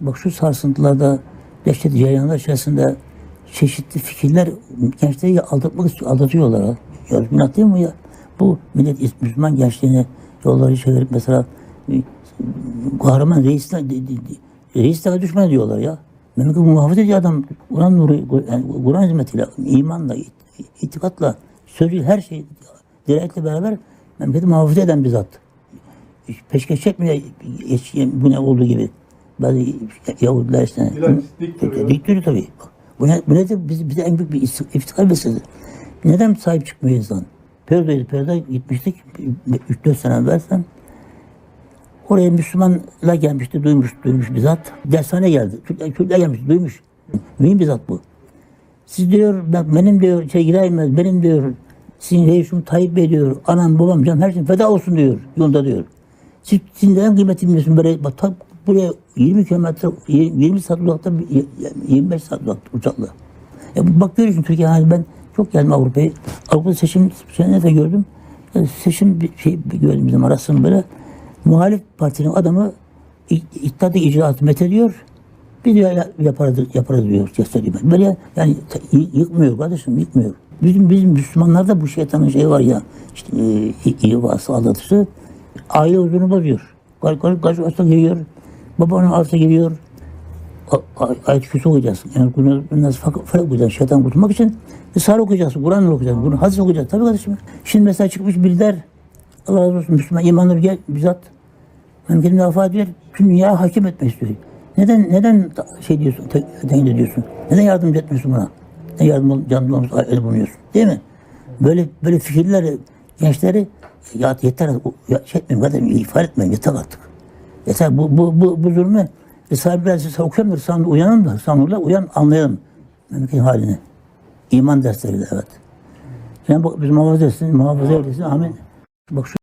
Bak şu sarsıntılarda, dehşet cereyanlar içerisinde çeşitli fikirler gençleri aldatmak istiyor, aldatıyorlar. Ya günah değil mi ya? Bu millet Müslüman gençliğine yolları çevirip mesela e, kahraman reisler, de- de- düşman diyorlar ya. Memleket muhafaza ediyor adam. Kur'an nuru, yani Kur'an hizmetiyle, imanla, it- itikatla, sözü her şey diretle beraber memleketi muhafaza eden bir zat. Peşkeş çekmiyor bu ne olduğu gibi. Bazı Yahudiler işte. Bilal, diktörü. Diktörü tabii. Bak, Bu ne, bu nedir? Bize, bize en büyük bir iftihar meselesi. Neden sahip çıkmıyor insan? Perde'ydi, Perde gitmiştik 3-4 sene evvel sen. Oraya Müslümanlar gelmişti, duymuş, duymuş bir zat. Dershane geldi. Kürtler, Kürtler gelmiş, duymuş. Mühim bir zat bu. Siz diyor, bak benim diyor, şey giremez, benim diyor, sizin reisim Tayyip Bey diyor, anam babam canım her şey feda olsun diyor, yolda diyor. Siz, siz neden kıymetini biliyorsun böyle, bak tam buraya 20 kilometre, 20 saat uzakta, 25 saat uzakta uçakla. Ya bak görüyorsun Türkiye hani ben çok geldim Avrupa'yı. Avrupa seçim sene de gördüm. Yani seçim bir şey gördüm bizim arasını böyle. Muhalif partinin adamı iktidarda icraatı methediyor. Diyor ya- yaparız, yaparız diyor. Gösteriyor. Böyle yani yıkmıyor kardeşim yıkmıyor. Bizim bizim Müslümanlarda bu şeytanın şeyi var ya. işte e, iyi vasıta aldatısı. Aile huzurunu bozuyor. Karı karşı hasta geliyor. Babanın arsa geliyor ayet kürsü okuyacaksın. Yani nasıl fark, okuyacaksın. Şeytan kurtulmak için Risale okuyacaksın. Kur'an okuyacaksın. Bunu hadis okuyacaksın. Tabii kardeşim. Şimdi mesela çıkmış bir der. Allah razı olsun Müslüman imanlı bir bizzat memleketini müdafaa ediyor. Tüm dünya hakim etmek istiyor. Neden neden şey diyorsun, te- tenkit ediyorsun? Neden yardım etmiyorsun buna? Neden yardım olmuş el bulunuyorsun? Değil mi? Böyle böyle fikirleri gençleri ya yeter şey etmeyin kardeşim ifade etmeyin yeter artık. Yeter bu bu bu, bu zulmü Risale-i Bilal'si okuyalım da Risale'de uyanalım da Risale'de uyan anlayalım memleketin halini. İman dersleriyle evet. Cenab-ı Hak bizi muhafaza etsin, muhafaza eylesin. Amin. Bak şu